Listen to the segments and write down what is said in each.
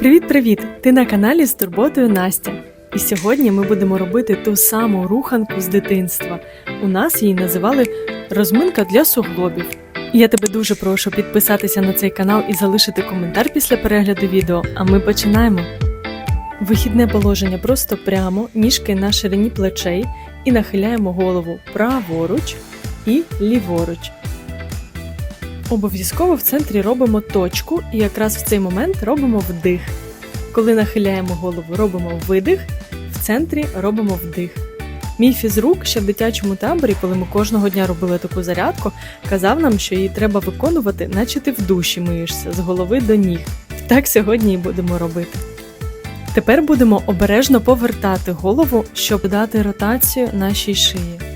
Привіт-привіт! Ти на каналі з турботою Настя. І сьогодні ми будемо робити ту саму руханку з дитинства. У нас її називали розминка для суглобів. Я тебе дуже прошу підписатися на цей канал і залишити коментар після перегляду відео, а ми починаємо. Вихідне положення просто прямо, ніжки на ширині плечей і нахиляємо голову праворуч і ліворуч. Обов'язково в центрі робимо точку і якраз в цей момент робимо вдих. Коли нахиляємо голову, робимо видих, в центрі робимо вдих. Мій фізрук ще в дитячому таборі, коли ми кожного дня робили таку зарядку, казав нам, що її треба виконувати, наче ти в душі миєшся з голови до ніг. Так сьогодні і будемо робити. Тепер будемо обережно повертати голову, щоб дати ротацію нашій шиї.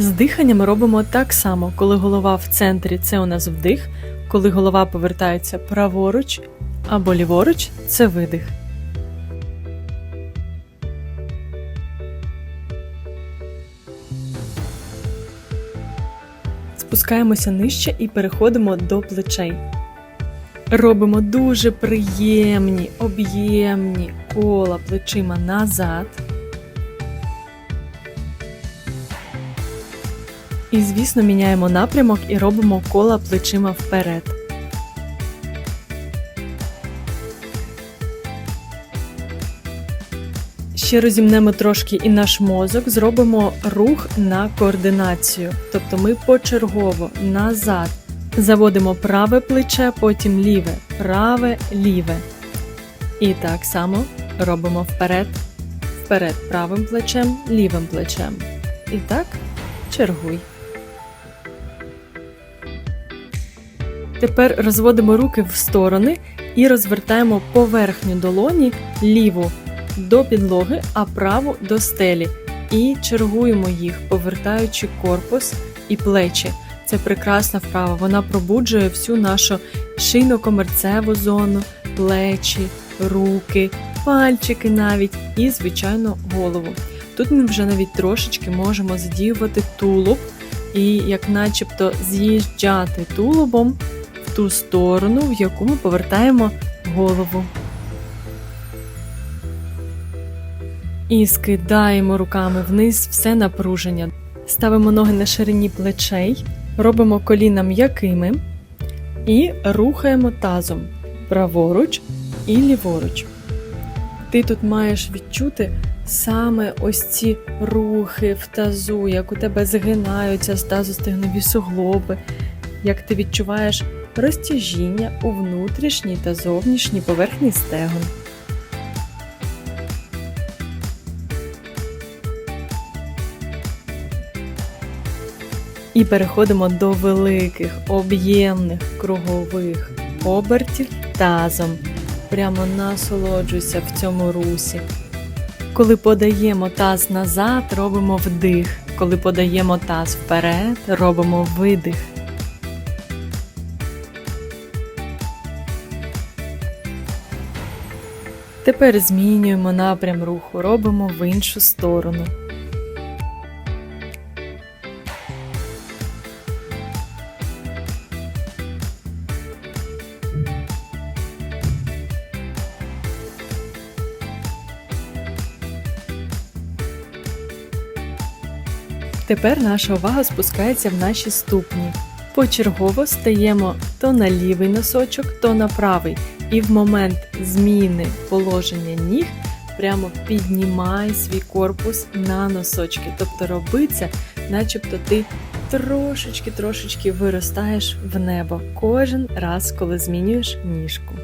З диханням робимо так само, коли голова в центрі це у нас вдих, коли голова повертається праворуч або ліворуч це видих. Спускаємося нижче і переходимо до плечей. Робимо дуже приємні, об'ємні кола плечима назад. І, звісно, міняємо напрямок і робимо кола плечима вперед. Ще розімнемо трошки і наш мозок, зробимо рух на координацію. Тобто ми почергово назад заводимо праве плече, потім ліве, праве, ліве. І так само робимо вперед, вперед правим плечем, лівим плечем. І так, чергуй. Тепер розводимо руки в сторони і розвертаємо поверхню долоні ліву до підлоги, а праву до стелі. І чергуємо їх, повертаючи корпус і плечі. Це прекрасна вправа. Вона пробуджує всю нашу шийно-комерцеву зону, плечі, руки, пальчики навіть і, звичайно, голову. Тут ми вже навіть трошечки можемо задіювати тулуб і, як начебто, з'їжджати тулубом ту сторону, в яку ми повертаємо голову. І скидаємо руками вниз все напруження. Ставимо ноги на ширині плечей, робимо коліна м'якими і рухаємо тазом праворуч і ліворуч. Ти тут маєш відчути саме ось ці рухи в тазу, як у тебе згинаються з тазостегнові суглоби, як ти відчуваєш розтяжіння у внутрішній та зовнішній поверхні стегон. І переходимо до великих об'ємних кругових обертів тазом. Прямо насолоджуйся в цьому русі. Коли подаємо таз назад, робимо вдих. Коли подаємо таз вперед, робимо видих. Тепер змінюємо напрям руху, робимо в іншу сторону. Тепер наша увага спускається в наші ступні. Почергово стаємо то на лівий носочок, то на правий. І в момент зміни положення ніг прямо піднімай свій корпус на носочки. Тобто роби це, начебто ти трошечки-трошечки виростаєш в небо кожен раз, коли змінюєш ніжку.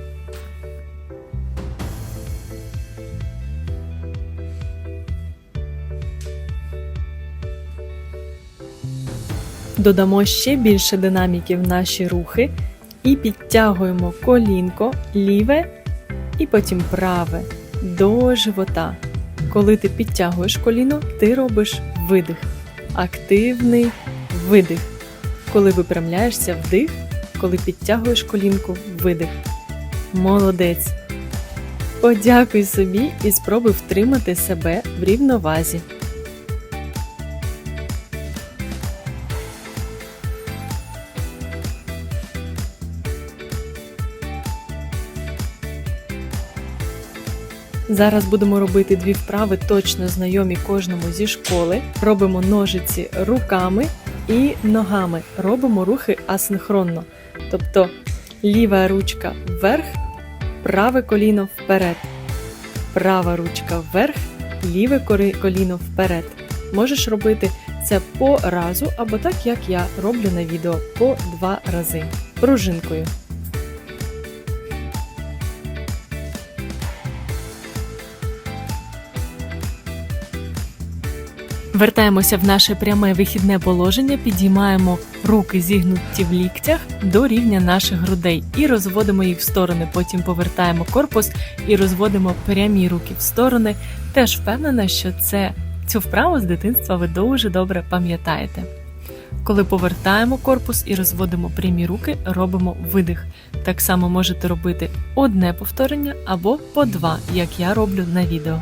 Додамо ще більше динаміки в наші рухи і підтягуємо колінко ліве і потім праве до живота. Коли ти підтягуєш коліно, ти робиш видих, активний видих. Коли випрямляєшся вдих, коли підтягуєш колінку видих. Молодець. Подякуй собі і спробуй втримати себе в рівновазі. Зараз будемо робити дві вправи, точно знайомі кожному зі школи. Робимо ножиці руками і ногами. Робимо рухи асинхронно. Тобто ліва ручка вверх, праве коліно вперед. Права ручка вверх, ліве коліно вперед. Можеш робити це по разу або так, як я роблю на відео по два рази. Пружинкою. Вертаємося в наше пряме вихідне положення, підіймаємо руки зігнуті в ліктях до рівня наших грудей і розводимо їх в сторони. Потім повертаємо корпус і розводимо прямі руки в сторони. Теж впевнена, що це цю вправу з дитинства ви дуже добре пам'ятаєте. Коли повертаємо корпус і розводимо прямі руки, робимо видих. Так само можете робити одне повторення або по два, як я роблю на відео.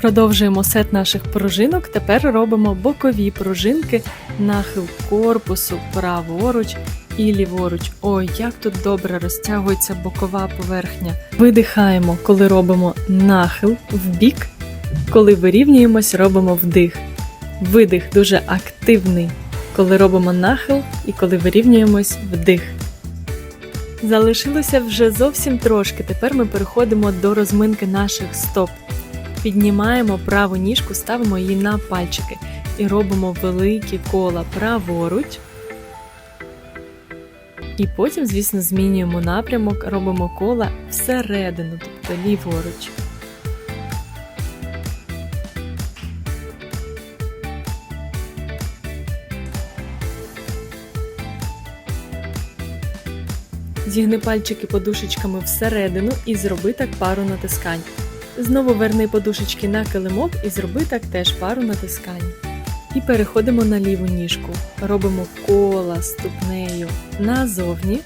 Продовжуємо сет наших пружинок. Тепер робимо бокові пружинки, нахил корпусу праворуч і ліворуч. Ой, як тут добре розтягується бокова поверхня. Видихаємо, коли робимо нахил в бік. Коли вирівнюємось, робимо вдих. Видих дуже активний, коли робимо нахил і коли вирівнюємось вдих. Залишилося вже зовсім трошки. Тепер ми переходимо до розминки наших стоп. Піднімаємо праву ніжку, ставимо її на пальчики і робимо великі кола праворуч. І потім, звісно, змінюємо напрямок, робимо кола всередину, тобто ліворуч. Зігни пальчики подушечками всередину і зроби так пару натискань. Знову верни подушечки на килимок і зроби так теж пару натискань. І переходимо на ліву ніжку. Робимо кола ступнею назовні.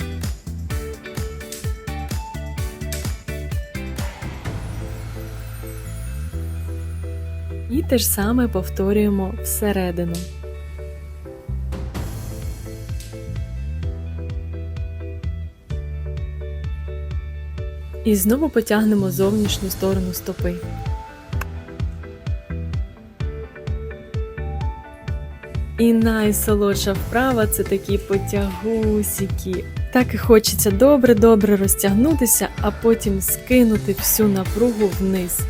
І те ж саме повторюємо всередину. І знову потягнемо зовнішню сторону стопи. І найсолодша вправа це такі потягусіки. Так і хочеться добре-добре розтягнутися, а потім скинути всю напругу вниз.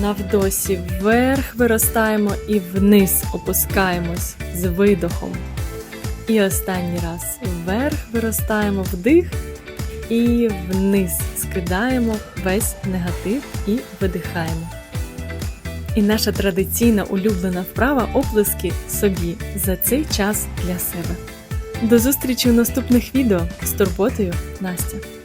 На вдосі вверх виростаємо і вниз опускаємось з видохом. І останній раз вверх виростаємо вдих і вниз скидаємо весь негатив і видихаємо. І наша традиційна улюблена вправа оплески собі за цей час для себе. До зустрічі у наступних відео з турботою Настя!